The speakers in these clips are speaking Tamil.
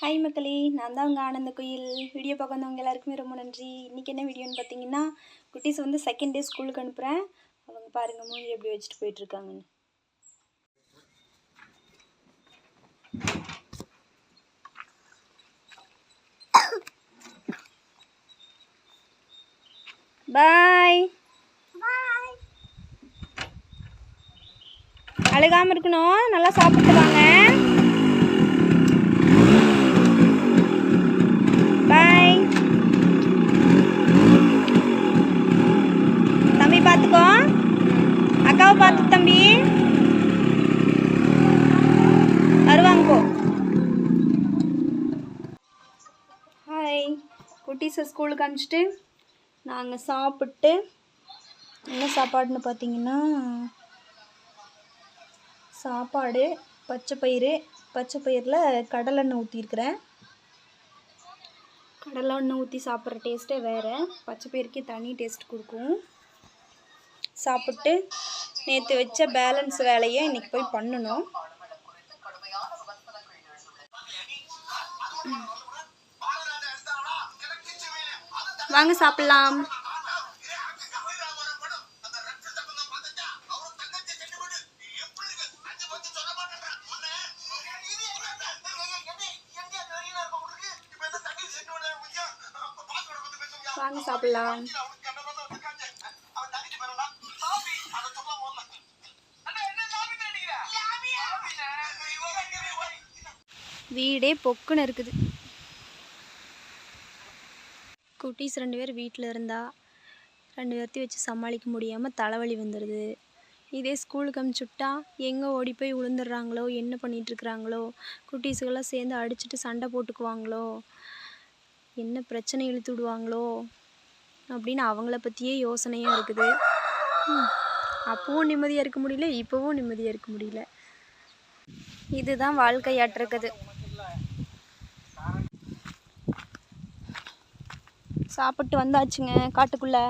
ஹாய் மக்களே. நான் தான் உங்கள் ஆனந்த குயில். வீடியோ பார்க்க வந்தவங்க எல்லாருக்குமே ரொம்ப நன்றி. இன்றைக்கி என்ன வீடியோன்னு பார்த்தீங்கன்னா குட்டீஸ் வந்து செகண்ட் டே ஸ்கூலுக்கு அனுப்புகிறேன் அவங்க பாருங்கள் மூஞ்சி எப்படி வச்சுட்டு போயிட்டுருக்காங்கன்னு. பாய் அழுகாமல் இருக்கணும். நல்லா சாப்பிட்டு வாங்க பாய் தம்பி பார்த்துக்கோ அக்காவை பார்த்து தம்பி வருவாங்க போ ஹாய் குட்டீஸை ஸ்கூலுக்கு அனுப்பிச்சிட்டு நாங்கள் சாப்பிட்டு என்ன சாப்பாடுன்னு பார்த்தீங்கன்னா சாப்பாடு பச்சை பயிறு பச்சை பயிரில் கடலெண்ணெய் ஊற்றிருக்கிறேன் கடலெண்ணெய் ஊற்றி சாப்பிட்ற டேஸ்ட்டே வேறு. பச்சை பயிறுக்கே தனி டேஸ்ட் கொடுக்கும். சாப்பிட்டு நேற்று வச்ச பேலன்ஸ் வேலையை இன்றைக்கி போய் பண்ணணும். வாங்க சாப்பிடலாம். வாங்க சாப்பிட்லாம். வீடே பொக்குன்னு இருக்குது. குட்டீஸ் ரெண்டு பேர் வீட்டில் இருந்தால் ரெண்டு பேர்த்தையும் வச்சு சமாளிக்க முடியாமல் தலைவலி வந்துடுது இதே ஸ்கூலுக்கு அமுச்சுட்டா எங்கே ஓடி போய் விழுந்துடுறாங்களோ என்ன பண்ணிகிட்ருக்குறாங்களோ குட்டீஸுக்கெல்லாம் சேர்ந்து அடிச்சுட்டு சண்டை போட்டுக்குவாங்களோ என்ன பிரச்சனை இழுத்து விடுவாங்களோ அப்படின்னு அவங்கள பற்றியே யோசனையாக இருக்குது. அப்போவும் அப்பவும் நிம்மதியாக இருக்க முடியல இப்போவும் நிம்மதியாக இருக்க முடியல. இதுதான் வாழ்க்கையாட்டிருக்குது சாப்பிட்டு வந்தாச்சுங்க காட்டுக்குள்ளே.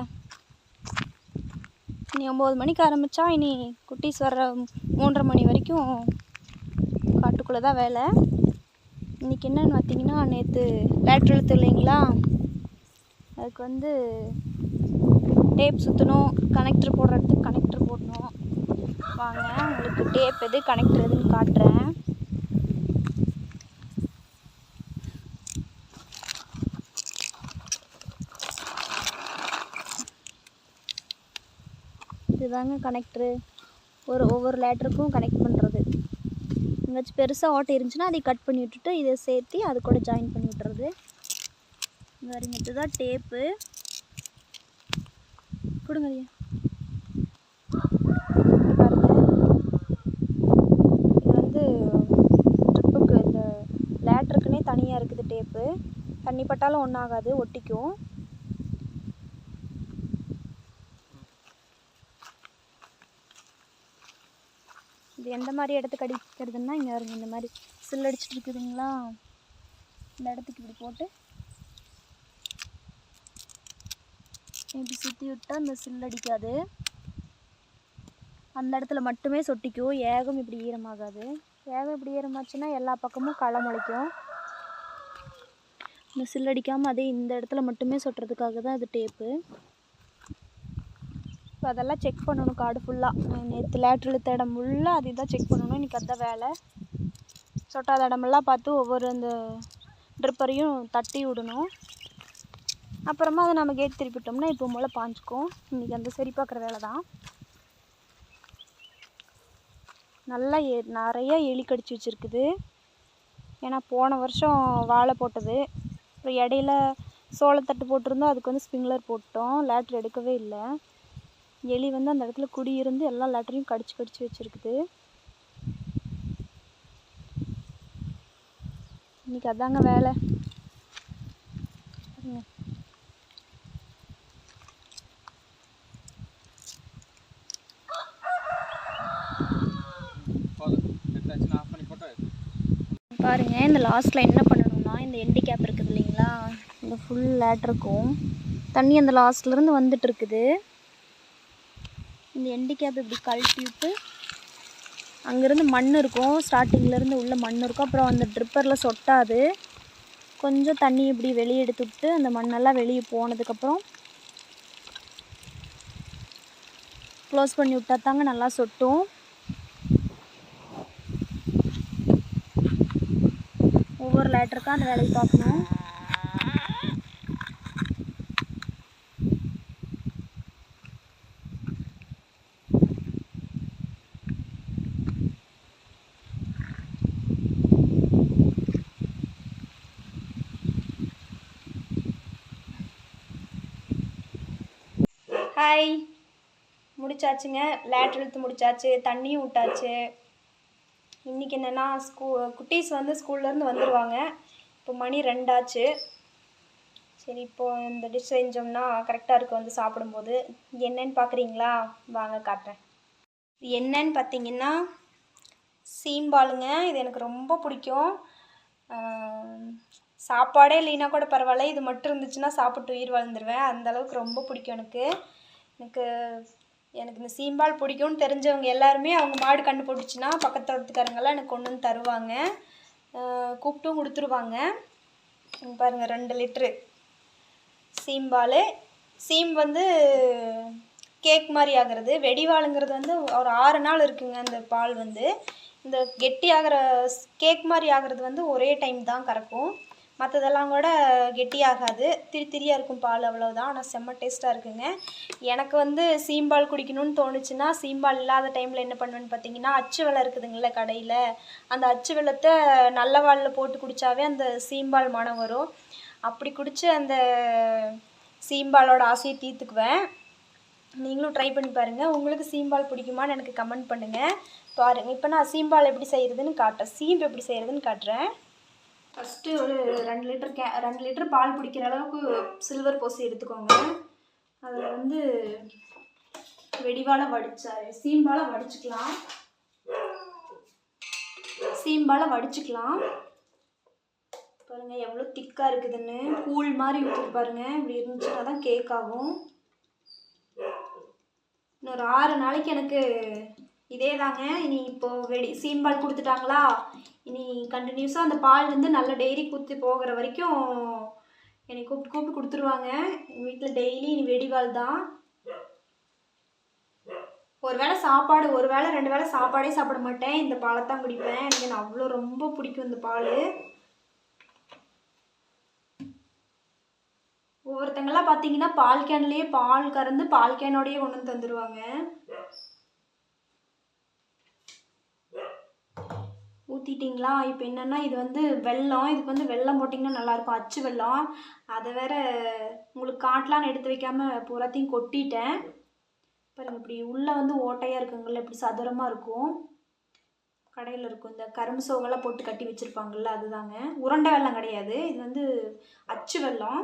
இனி ஒம்பது மணிக்கு ஆரம்பித்தா இனி குட்டீஸ் வர்ற மூன்றரை மணி வரைக்கும் காட்டுக்குள்ளே தான் வேலை. இன்றைக்கி என்னன்னு பார்த்தீங்கன்னா நேற்று லேட்ரு எழுத்து இல்லைங்களா? அதுக்கு வந்து டேப் சுற்றணும் கனெக்டர் போடுற இடத்துக்கு கனெக்டர் போடணும். வாங்க உங்களுக்கு டேப் எது கனெக்டர் எதுன்னு காட்டுறேன். இதுதாங்க கனெக்டரு ஒரு ஒவ்வொரு லேட்டருக்கும் கனெக்ட் பண்ணுறது எங்கேயாச்சும் பெருசாக ஓட்டை இருந்துச்சுன்னா அதை கட் பண்ணி விட்டுட்டு இதை சேர்த்து அது கூட ஜாயின் பண்ணி விட்டுறது. பாருங்க இதுதான் டேப்பு கொடுங்க ஐயா. இது வந்து ட்ரிப்புக்கு இந்த லேட்ருக்குன்னே தனியாக இருக்குது டேப்பு தண்ணி பட்டாலும் ஒன்றும் ஆகாது ஒட்டிக்கும். இது எந்த மாதிரி இடத்துக்கு அடிக்கிறதுன்னா இங்கே பாருங்க இந்த மாதிரி சில் அடிச்சுட்டு இருக்குதுங்களா? இந்த இடத்துக்கு இப்படி போட்டு இப்படி சுற்றி விட்டால் இந்த சில் அடிக்காது. அந்த இடத்துல மட்டுமே சொட்டிக்கும். ஏகம் இப்படி ஈரமாகாது. ஏகம் இப்படி ஈரமாச்சுன்னா எல்லா பக்கமும் களை முளைக்கும் இந்த சில் அடிக்காமல் அதே இந்த இடத்துல மட்டுமே சொட்டுறதுக்காக தான் அது டேப்பு இப்போ அதெல்லாம் செக் பண்ணணும் காடு ஃபுல்லாக நேற்று லேட்ரு இழுத்த இடம் ஃபுல்லாக அதை தான் செக் பண்ணணும். இன்றைக்கி அதான் வேலை. சொட்டாத இடமெல்லாம் பார்த்து ஒவ்வொரு அந்த ட்ரிப்பரையும் தட்டி விடணும். அப்புறமா அதை நம்ம கேட் திருப்பிட்டோம்னா இப்போ போல் பாஞ்சுக்கும். இன்றைக்கி அந்த சரி பார்க்குற வேலை தான் நல்லா எ நிறையா எலி கடிச்சு வச்சுருக்குது. ஏன்னா போன வருஷம் வாழை போட்டது. அப்புறம் இடையில சோளத்தட்டு போட்டிருந்தோம். அதுக்கு வந்து ஸ்பிங்லர் போட்டோம். லேட்ரு எடுக்கவே இல்லை. எலி வந்து அந்த இடத்துல குடியிருந்து எல்லா லேட்டரையும் கடிச்சு கடிச்சு வச்சுருக்குது. இன்னைக்கு அதாங்க வேலை. பாருங்க. இந்த லாஸ்ட்டில் என்ன பண்ணணும்னா இந்த எண்டி கேப் இருக்குது இல்லைங்களா? இந்த ஃபுல் லேட்ருக்கும் தண்ணி அந்த லாஸ்ட்லேருந்து வந்துட்டு இருக்குது. இந்த எண்டு கேப் இப்படி கழட்டி விட்டு அங்கேருந்து மண் இருக்கும். ஸ்டார்டிங்லேருந்து உள்ளே மண் இருக்கும். அப்புறம் அந்த ட்ரிப்பரில் சொட்டாது. கொஞ்சம் தண்ணி இப்படி வெளியே எடுத்து விட்டு அந்த மண்ணெல்லாம் வெளியே போனதுக்கப்புறம் க்ளோஸ் பண்ணி விட்டா தாங்க நல்லா சொட்டும். ஒவ்வொரு லேட்டருக்கும் அந்த வேலையை பார்க்கணும். ஹாய் முடிச்சாச்சுங்க. லேட் இழுத்து முடிச்சாச்சு. தண்ணியும் விட்டாச்சு இன்றைக்கி என்னென்னா ஸ்கூ குட்டீஸ் வந்து ஸ்கூல்லேருந்து வந்துடுவாங்க இப்போ மணி ரெண்டாச்சு. சரி இப்போது இந்த டிஷ் செஞ்சோம்னா கரெக்டாக இருக்கும் வந்து சாப்பிடும்போது. என்னன்னு பார்க்குறீங்களா வாங்க காட்டுறேன். என்னன்னு பார்த்தீங்கன்னா சீம்பாலுங்க இது எனக்கு ரொம்ப பிடிக்கும். சாப்பாடே இல்லைன்னா கூட பரவாயில்ல. இது மட்டும் இருந்துச்சுன்னா சாப்பிட்டு உயிர் வாழ்ந்துருவேன். அந்த அளவுக்கு ரொம்ப பிடிக்கும் எனக்கு. எனக்கு எனக்கு இந்த சீம்பால் பிடிக்கும்னு தெரிஞ்சவங்க எல்லாருமே அவங்க மாடு கண்டுபிடிச்சின்னா பக்கத்து தோட்டத்துக்காரங்கெல்லாம் எனக்கு கொண்டு வந்து தருவாங்க. கூப்பிட்டும் கொடுத்துருவாங்க. பாருங்கள் ரெண்டு லிட்ரு சீம்பால். சீம் வந்து கேக் மாதிரி ஆகிறது. வெடிவாளுங்கிறது வந்து ஒரு ஆறு நாள் இருக்குங்க அந்த பால் வந்து. இந்த கெட்டி ஆகிற கேக் மாதிரி ஆகிறது வந்து ஒரே டைம் தான் கறக்கும். மற்றதெல்லாம் கூட கெட்டியாகாது. திரி திரியாக இருக்கும் பால் அவ்வளோதான் ஆனால் செம்ம டேஸ்ட்டாக இருக்குங்க. எனக்கு வந்து சீம்பால் குடிக்கணும்னு தோணுச்சுன்னா சீம்பால் இல்லாத டைமில் என்ன பண்ணுவேன்னு பார்த்தீங்கன்னா அச்சு வெள்ளம் இருக்குதுங்கள கடையில். அந்த அச்சு வெள்ளத்தை நல்ல வாளில் போட்டு குடித்தாவே அந்த சீம்பால் மனம் வரும். அப்படி குடித்து அந்த சீம்பாலோட ஆசையை தீர்த்துக்குவேன். நீங்களும் ட்ரை பண்ணி பாருங்கள் உங்களுக்கு சீம்பால் பிடிக்குமான்னு எனக்கு கமெண்ட் பண்ணுங்கள் பாருங்கள் இப்போ நான் சீம்பால் எப்படி செய்கிறதுன்னு காட்டுறேன். சீம்பு எப்படி செய்கிறதுன்னு காட்டுறேன். ஃபஸ்ட்டு ஒரு ரெண்டு லிட்டர் கே ரெண்டு லிட்டர் பால் பிடிக்கிற அளவுக்கு சில்வர் போசி எடுத்துக்கோங்க. அதில் வந்து வெடிவால் வடிச்சா சீம்பால் வடிச்சுக்கலாம். சீம்பால் வடிச்சுக்கலாம். பாருங்கள் எவ்வளோ திக்காக இருக்குதுன்னு. கூழ் மாதிரி ஊற்றி பாருங்க. இப்படி இருந்துச்சுன்னா தான் கேக் ஆகும். இன்னொரு ஆறு நாளைக்கு எனக்கு இதே தாங்க இனி இப்போ வெடி சீம்பால் கொடுத்துட்டாங்களா? இனி கண்டினியூஸாக அந்த பால் வந்து நல்ல டெய்லி குத்தி போகிற வரைக்கும் என்னை கூப்பிட்டு கூப்பிட்டு கொடுத்துருவாங்க. எங்கள் வீட்டில் டெய்லி இனி வெடிவால் தான். ஒரு வேளை சாப்பாடு ஒரு வேளை ரெண்டு வேளை சாப்பாடே சாப்பிட மாட்டேன். இந்த பாலை தான் குடிப்பேன். எனக்கு நான் அவ்வளோ ரொம்ப பிடிக்கும் இந்த பால். ஒவ்வொருத்தங்கெல்லாம் பார்த்தீங்கன்னா பால் கேன்லேயே பால் கறந்து பால் கேனோடையே கொண்டு வந்து தந்துடுவாங்க ஊற்றிட்டிங்களா இப்போ என்னென்னா இது வந்து வெள்ளம் இதுக்கு வந்து வெள்ளம் போட்டிங்கன்னா நல்லாயிருக்கும். அச்சு வெள்ளம் அதை வேற உங்களுக்கு காட்டலான்னு எடுத்து வைக்காமல் பூராத்தையும் கொட்டிட்டேன். பாருங்க இப்படி உள்ளே வந்து ஓட்டையாக இருக்குங்கள்ல இப்படி சதுரமாக இருக்கும். கடையில் இருக்கும். இந்த கரும்பு சோகெல்லாம் போட்டு கட்டி வச்சுருப்பாங்கள்ல அதுதாங்க. உருண்டை வெல்லம் கிடையாது. இது வந்து அச்சு வெள்ளம்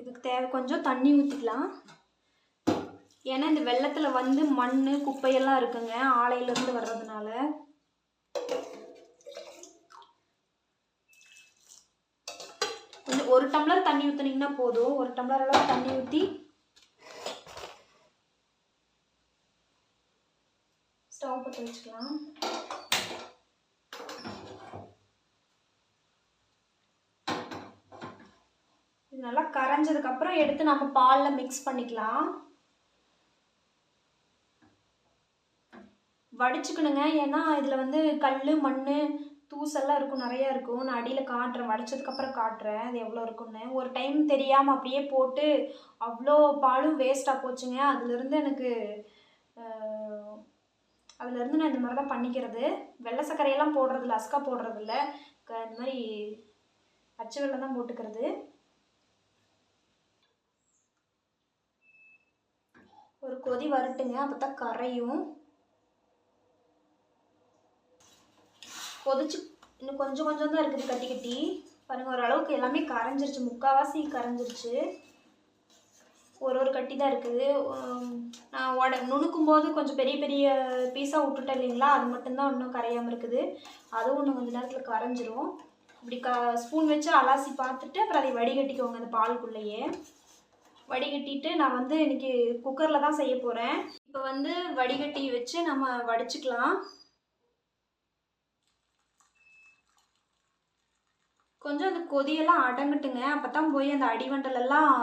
இதுக்கு தேவை கொஞ்சம் தண்ணி ஊற்றிக்கலாம் ஏன்னா இந்த வெள்ளத்தில் வந்து மண் குப்பையெல்லாம் இருக்குங்க ஆலையிலேருந்து வர்றதுனால. கொஞ்சம் ஒரு டம்ளர் தண்ணி ஊற்றுனீங்கன்னா போதும். ஒரு டம்ளர் அளவு தண்ணி ஊற்றி ஸ்டவ் பற்ற வச்சுக்கலாம். இது நல்லா கரைஞ்சதுக்கப்புறம் எடுத்து நம்ம பாலில் மிக்ஸ் பண்ணிக்கலாம். வடிச்சுக்கணுங்க. ஏன்னா இதில் வந்து கல் மண் தூசெல்லாம் இருக்கும் நிறையா இருக்கும். நான் அடியில் காட்டுறேன். வடிச்சதுக்கப்புறம் காட்டுறேன். அது எவ்வளோ இருக்குன்னு ஒரு டைம் தெரியாமல் அப்படியே போட்டு அவ்வளோ பாலும் வேஸ்ட்டாக போச்சுங்க. அதுலேருந்து எனக்கு அதுலேருந்து நான் இந்த மாதிரி தான் பண்ணிக்கிறது. வெள்ளை சர்க்கரையெல்லாம் போடுறதில்ல அஸ்கா போடுறதில்ல க- இந்த மாதிரி அச்சு வெள்ளம் தான் போட்டுக்கிறது. ஒரு கொதி வரட்டுங்க. அப்போ தான் கரையும். கொதிச்சு இன்னும் கொஞ்சம் கொஞ்சம் தான் இருக்குது கட்டி கட்டி. பாருங்க ஓரளவுக்கு எல்லாமே கரைஞ்சிருச்சு. முக்கால்வாசி கரைஞ்சிருச்சு. ஒரு ஒரு கட்டி தான் இருக்குது. நான் உட நுணுக்கும் போது கொஞ்சம் பெரிய பெரிய பீஸாக விட்டுட்டேன் இல்லைங்களா? அது மட்டும்தான் இன்னும் கரையாமல் இருக்குது. அதுவும் இன்னும் கொஞ்சம் நேரத்தில் கரைஞ்சிரும். இப்படி க ஸ்பூன் வச்சு அலாசி பார்த்துட்டு அப்புறம் அதை வடிகட்டிக்கோங்க அந்த பாலுக்குள்ளேயே. வடிகட்டிட்டு நான் வந்து இன்றைக்கி குக்கரில் தான் செய்ய போகிறேன் இப்போ வந்து வடிகட்டி வச்சு நம்ம வடிச்சுக்கலாம். கொஞ்சம் அந்த கொதியெல்லாம் அடங்கட்டுங்க. அப்போ தான் போய் அந்த அடிவண்டலெல்லாம்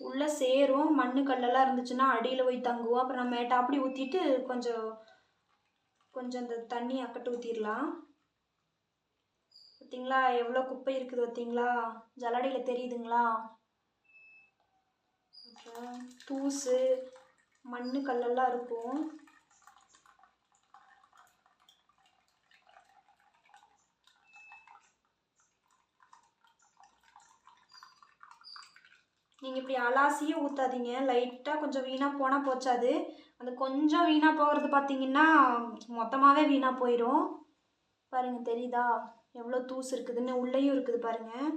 உள்ளே சேரும். மண்ணு கல்லெல்லாம் இருந்துச்சுன்னா அடியில் போய் தங்குவோம். அப்புறம் நம்ம டாப்படி ஊற்றிட்டு கொஞ்சம் கொஞ்சம் அந்த தண்ணி அக்கட்டு ஊற்றிடலாம் பார்த்தீங்களா எவ்வளோ குப்பை இருக்குது பார்த்தீங்களா ஜலடியில் தெரியுதுங்களா? அப்புறம் தூசு மண்ணு கல்லெல்லாம் இருக்கும். நீங்கள் இப்படி அலாசியே ஊற்றாதீங்க லைட்டாக கொஞ்சம் வீணாக போனால் போச்சாது. அந்த கொஞ்சம் வீணாக போகிறது பார்த்தீங்கன்னா மொத்தமாகவே வீணாக போயிடும் பாருங்கள் தெரியுதா? எவ்வளோ தூசு இருக்குதுன்னு உள்ளேயும் இருக்குது பாருங்கள்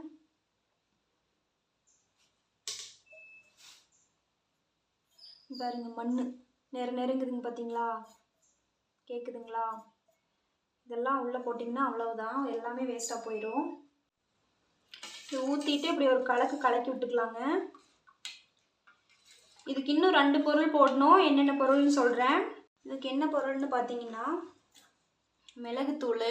பாருங்க மண் நேரம் நெருங்குதுங்க பார்த்தீங்களா கேட்குதுங்களா இதெல்லாம் உள்ளே போட்டிங்கன்னா அவ்வளவுதான். எல்லாமே வேஸ்ட்டாக போயிடும் இது ஊற்றிட்டு இப்படி ஒரு கலக்கு கலக்கி விட்டுக்கலாங்க. இதுக்கு இன்னும் ரெண்டு பொருள் போடணும். என்னென்ன பொருள்னு சொல்கிறேன் இதுக்கு என்ன பொருள்னு பார்த்தீங்கன்னா மிளகுத்தூள்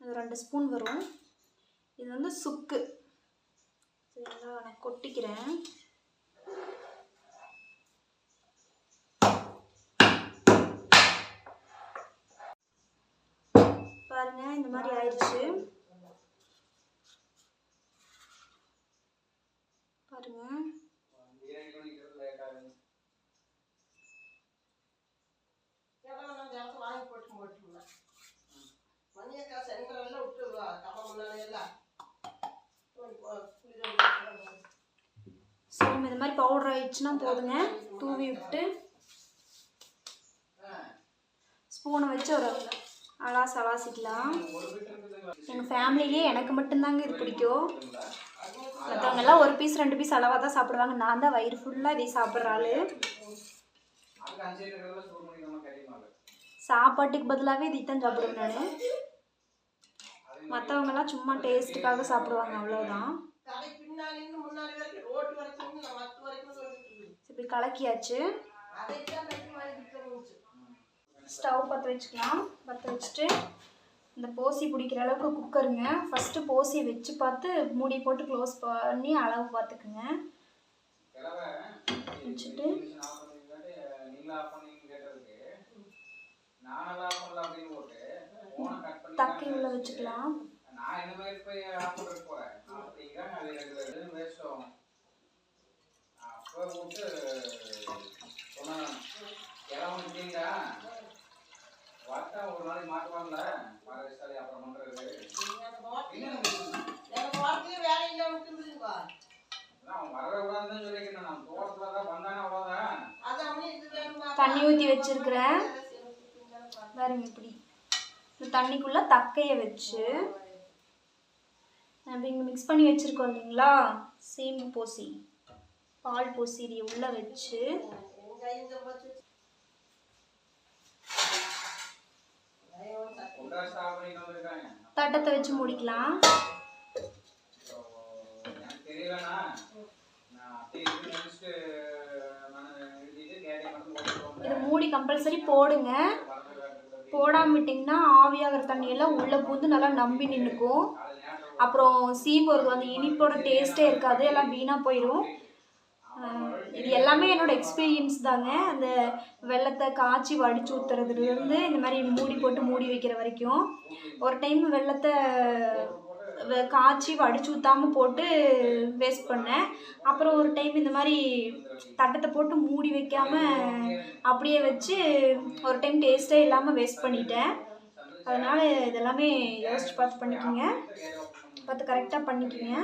இது ரெண்டு ஸ்பூன் வரும். இது வந்து சுக்கு. சரிங்களா நான் கொட்டிக்கிறேன். பாருங்க இந்த மாதிரி ஆயிடுச்சு. பாருங்க. ஸோ இந்த மாதிரி பவுடர் ஆயிடுச்சுன்னா போதுங்க. தூவி விட்டு ஸ்பூனை வச்சு ஒரு அலாஸ் அலாசிக்கலாம் எங்கள் ஃபேமிலியிலே எனக்கு மட்டும்தாங்க இது பிடிக்கும். மற்றவங்கெல்லாம் ஒரு பீஸ் ரெண்டு பீஸ் அளவாக தான் சாப்பிடுவாங்க. நான் தான் வயிறு ஃபுல்லாக இதை சாப்பிட்ற ஆள். சாப்பாட்டுக்கு பதிலாகவே இதை தான் சாப்பிடுவேன் நான். மற்றவங்கெல்லாம் சும்மா டேஸ்ட்டுக்காக சாப்பிடுவாங்க அவ்வளோதான் இப்படி கலக்கியாச்சு. ஸ்டவ் பற்ற வச்சுக்கலாம். பற்ற வச்சுட்டு இந்த போசி பிடிக்கிற அளவுக்கு குக்கருங்க. ஃபஸ்ட்டு போசி வச்சு பார்த்து மூடி போட்டு க்ளோஸ் பண்ணி அளவு பார்த்துக்குங்க. வச்சுட்டு தக்கி உள்ள வச்சுக்கலாம். போய் போறேன் அப்போ விட்டு இடம் வந்துட்டீங்களா வட்டா ஒரு நாளைக்கு மாட்டுவாங்கல்ல? மரசாலை அப்புறம் பண்றது. அவன் வரக்கூடாதுன்னு சொல்லிக்கிறேன் நான் தோட்டத்துல தான் வந்தானே அவ்வளோதான் தண்ணி ஊற்றி வச்சிருக்கிறேன் பாருங்க இப்படி. இந்த தண்ணிக்குள்ளே தக்கையை வச்சு நம்ம இங்கே மிக்ஸ் பண்ணி வச்சுருக்கோம் இல்லைங்களா? சீம்பு பூசி பால் பூசி இதை உள்ளே வச்சு தட்டத்தை வச்சு முடிக்கலாம். இது மூடி கம்பல்சரி போடுங்க. போடாம விட்டிங்கன்னா ஆவியாகிற தண்ணியெல்லாம் உள்ளே பூந்து நல்லா நம்பி நின்றுக்கும் அப்புறம் சீ போகிறது அந்த இனிப்போட டேஸ்ட்டே இருக்காது. எல்லாம் வீணாக போயிடும் இது எல்லாமே என்னோட எக்ஸ்பீரியன்ஸ் தாங்க. அந்த வெள்ளத்தை காய்ச்சி வடிச்சு ஊற்றுறதுலேருந்து இந்த மாதிரி மூடி போட்டு மூடி வைக்கிற வரைக்கும். ஒரு டைம் வெள்ளத்தை காய்ச்சி வடிச்சு ஊற்றாமல் போட்டு வேஸ்ட் பண்ணேன். அப்புறம் ஒரு டைம் இந்த மாதிரி தட்டத்தை போட்டு மூடி வைக்காமல் அப்படியே வச்சு ஒரு டைம் டேஸ்ட்டே இல்லாமல் வேஸ்ட் பண்ணிட்டேன். அதனால் இதெல்லாமே யோசிச்சு பார்த்து பண்ணிக்கோங்க. பார்த்து கரெக்டாக பண்ணிக்கோங்க.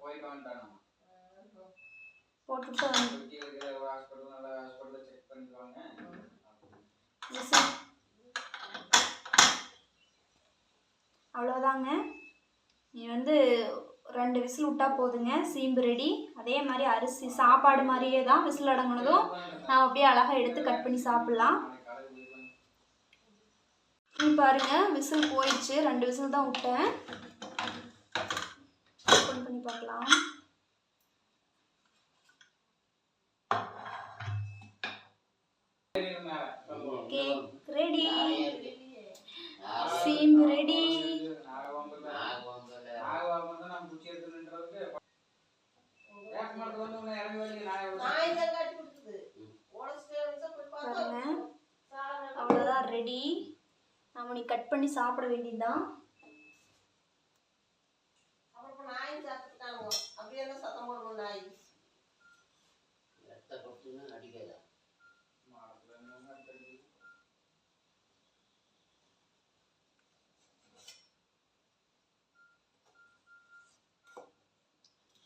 போயிட்டு வந்துட்டான் போட்டுட்டு வந்து கீழே இருக்கிற ஹாஸ்பிட்டல் நல்ல ஹாஸ்பிட்டல் செக் பண்ணிக்குவாங்க விசில் அவ்வளோதாங்க நீ வந்து ரெண்டு விசில் விட்டா போதுங்க. சீம்பு ரெடி அதே மாதிரி அரிசி சாப்பாடு மாதிரியே தான் விசில் அடங்கினதும் நான் அப்படியே அழகாக எடுத்து கட் பண்ணி சாப்பிட்லாம். இங்க பாருங்க விசில் போயிடுச்சு. ரெண்டு விசில் தான் விட்டேன். ஓப்பன் பண்ணி பார்க்கலாம். ஓகே ரெடி சீம்பு ரெடி அவ்வளோதான் ரெடி நம்ம நீ கட் பண்ணி சாப்பிட வேண்டியதுதான்.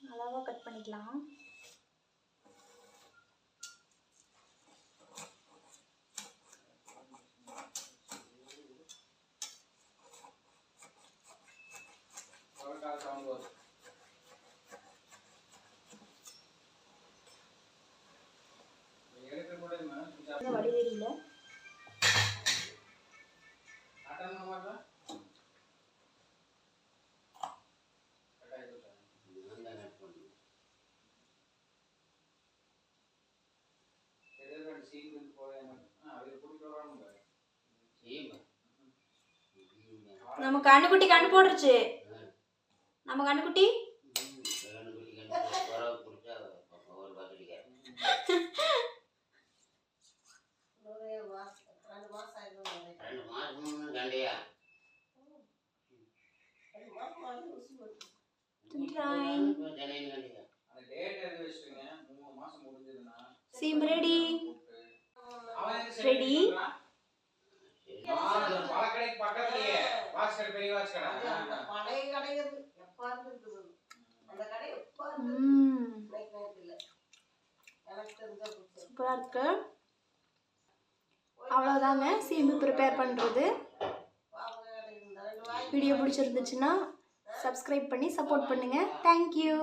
அளவாக கட் பண்ணிக்கலாம் இந்த வடிவேலியில் நம்ம கண்ணுக்குட்டி கண்ணு போட்டுருச்சு. நம்ம கண்ணுக்குட்டி? சீம் ரெடி ரெடி Trying. தினையும் கண்டையா அந்த டேட் எழுதி வச்சுருங்க மூணு மாசம் முடிஞ்சதுன்னா சீம்பு ரெடி அவன் எங்க Ready? சொல்றான்? ஆ, அந்த பழக்கடைக்கு பக்கத்துலயே வாட்ச் கடை பெரிய வாட்ச் கடை ஆ. பழைய கடை அது எப்ப இருந்தது? அந்த கடை எப்ப இருந்தது? ம். இன்னைக்கு நேத்து இல்ல எனக்கு தெரிஞ்ச புதுசு. சூப்பராக இருக்கு. அவ்வளோதாங்க சீம்பு ப்ரிப்பேர் பண்ணுறது வீடியோ பிடிச்சிருந்துச்சுன்னா சப்ஸ்கிரைப் பண்ணி சப்போர்ட் பண்ணுங்கள் தேங்க்யூ